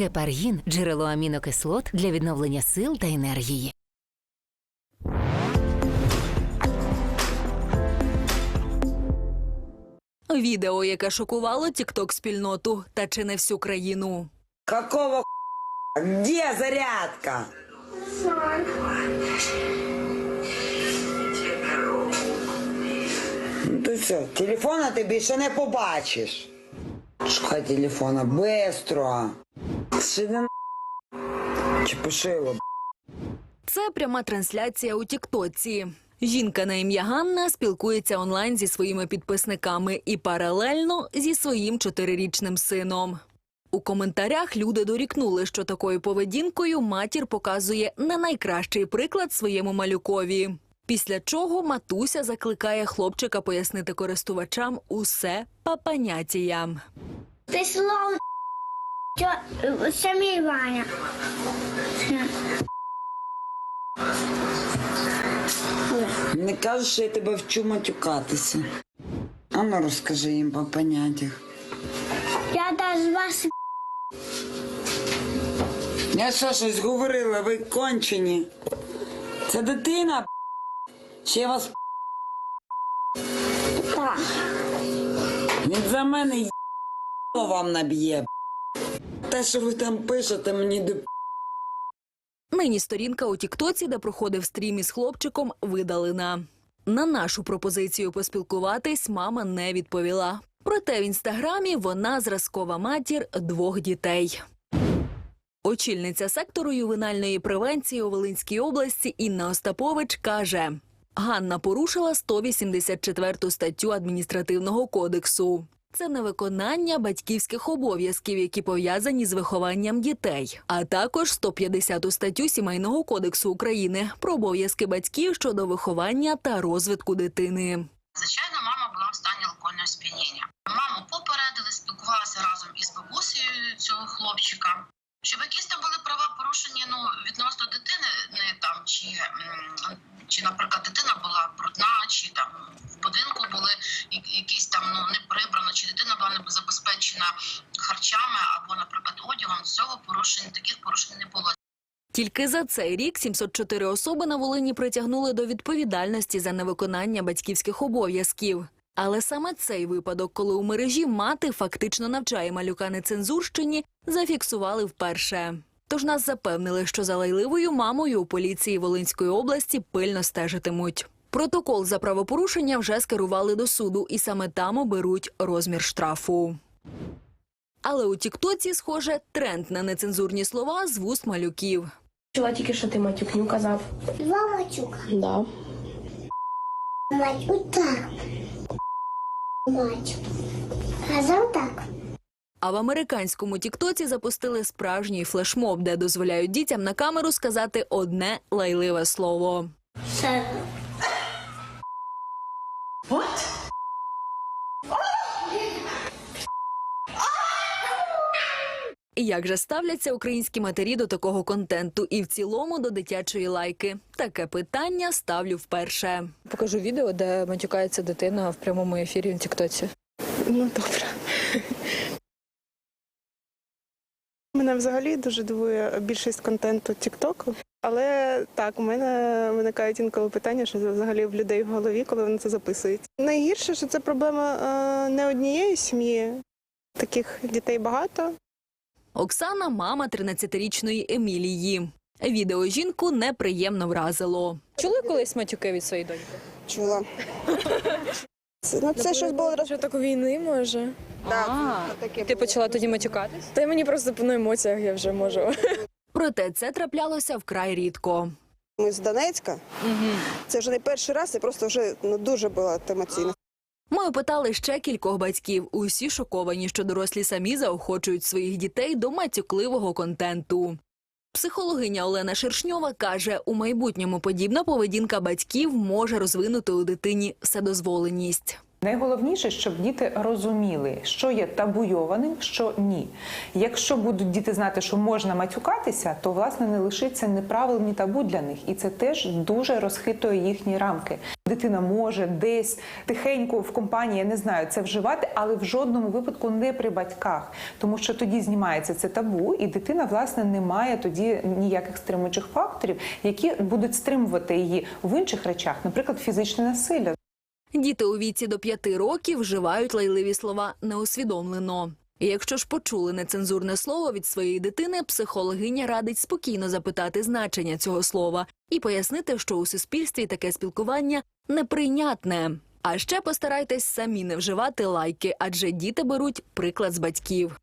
Гепаргін джерело амінокислот для відновлення сил та енергії. Відео, яке шокувало тікток спільноту та чи не всю країну. Какого х**а? Где зарядка? Ну то все, телефона ти більше не побачиш. Шукай телефона, бистро. Не Чепушило. Це пряма трансляція у Тіктоці. Жінка на ім'я Ганна спілкується онлайн зі своїми підписниками і паралельно зі своїм чотирирічним сином. У коментарях люди дорікнули, що такою поведінкою матір показує не найкращий приклад своєму малюкові. Після чого матуся закликає хлопчика пояснити користувачам усе по поняттям. Ти слово самі Ваня. Не кажеш, що я тебе вчу матюкатися. А ну розкажи їм по поняттях. Я даже вас Я що щось говорила, ви кончені. Це дитина. Чи я вас так. Він за мене й***, вам наб'є. Те, що ви там пишете, мені до Нині сторінка у Тіктоці, де проходив стрім із хлопчиком, видалена. На нашу пропозицію поспілкуватись мама не відповіла. Проте в інстаграмі вона зразкова матір двох дітей. Очільниця сектору ювенальної превенції у Волинській області Інна Остапович каже: Ганна порушила 184 статтю адміністративного кодексу. Це невиконання батьківських обов'язків, які пов'язані з вихованням дітей, а також 150 статтю Сімейного кодексу України про обов'язки батьків щодо виховання та розвитку дитини. Звичайно, мама була в стані алкогольного сп'яніння. Маму попередили, спілкувалася разом із бабусею цього хлопчика. Щоб якісь там були права порушені ну відносно дитини, не там чи, чи наприклад, дитина була брудна, чи там в будинку були якісь там ну не прибрано, чи дитина була не забезпечена харчами або, наприклад, одягом. Цього порушень таких порушень не було. Тільки за цей рік 704 особи на Волині притягнули до відповідальності за невиконання батьківських обов'язків. Але саме цей випадок, коли у мережі мати фактично навчає малюка нецензурщині, зафіксували вперше. Тож нас запевнили, що за лайливою мамою у поліції Волинської області пильно стежитимуть. Протокол за правопорушення вже скерували до суду, і саме там оберуть розмір штрафу. Але у Тіктоці, схоже, тренд на нецензурні слова з вуст малюків. Чула тільки, що ти матюкню казав. Два матюка. Да. Мать, так. Мать. Казав так. А в американському Тіктоці запустили справжній флешмоб, де дозволяють дітям на камеру сказати одне лайливе слово. І як же ставляться українські матері до такого контенту і в цілому до дитячої лайки? Таке питання ставлю вперше. Покажу відео, де матюкається дитина в прямому ефірі в Тіктоці. Ну добре. Мене взагалі дуже дивує більшість контенту Тіктоку. Але так, у мене виникають інколи питання, що це взагалі в людей в голові, коли вони це записують. Найгірше, що це проблема е, не однієї сім'ї. Таких дітей багато. Оксана мама 13-річної Емілії. Відео жінку неприємно вразило. Чули колись матюки від своєї доньки? Чула. Це, ну, це щось було Що так у війни може? да, таке Ти було. почала тоді матюкатись? Та й мені просто по емоціях я вже можу. Проте це траплялося вкрай рідко. Ми з Донецька. Це вже не перший раз, це просто вже ну, дуже було емоційно. Ми опитали ще кількох батьків. Усі шоковані, що дорослі самі заохочують своїх дітей до матюкливого контенту. Психологиня Олена Шершньова каже, у майбутньому подібна поведінка батьків може розвинути у дитині вседозволеність. Найголовніше, щоб діти розуміли, що є табуйованим, що ні. Якщо будуть діти знати, що можна матюкатися, то власне не лишиться ні правил, ні табу для них, і це теж дуже розхитує їхні рамки. Дитина може десь тихенько в компанії, я не знаю, це вживати, але в жодному випадку не при батьках, тому що тоді знімається це табу, і дитина власне не має тоді ніяких стримуючих факторів, які будуть стримувати її в інших речах, наприклад, фізичне насилля. Діти у віці до п'яти років вживають лайливі слова неусвідомлено. Якщо ж почули нецензурне слово від своєї дитини, психологиня радить спокійно запитати значення цього слова і пояснити, що у суспільстві таке спілкування неприйнятне. А ще постарайтесь самі не вживати лайки, адже діти беруть приклад з батьків.